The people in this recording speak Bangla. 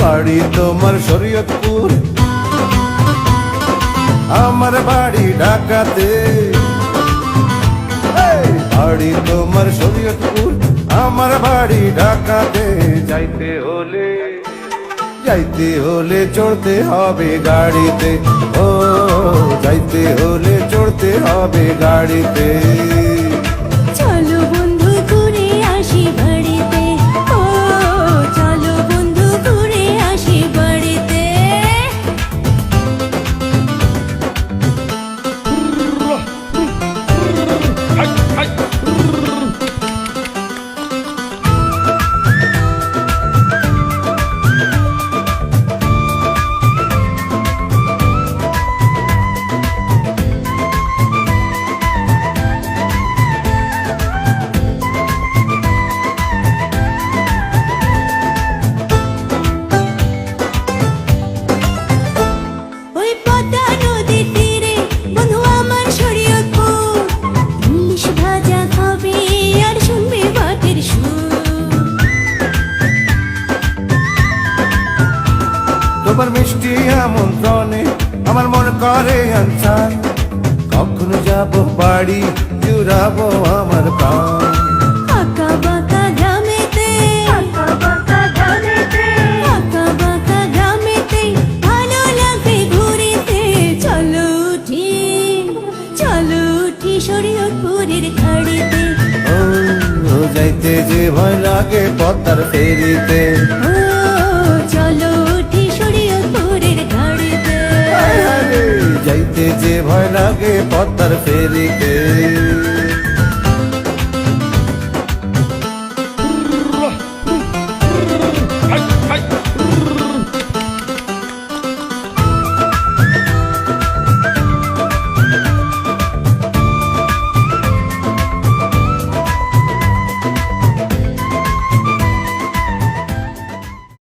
বাড়ি তোমার শরীয়তপুর। আমার বাড়ি ঢাকাতে। বাড়ি তোমার শরীয়তপুর। আমার বাড়ি ঢাকাতে। যাইতে হলে যাইতে হলে চড়তে হবে গাড়িতে। ও, যাইতে হলে চড়তে হবে গাড়িতে। তোমার মিষ্টি আমন্ত্রণে আমার মন করে আনসার। কখনো যাব বাড়ি জুড়াবো আমার প্রাণ। শরীয়তপুরের ও যাইতে যে ভয় লাগে পদ্মার ফেরিতে। যাইতে যে ভয় লাগে পদ্মার ফেরিতে।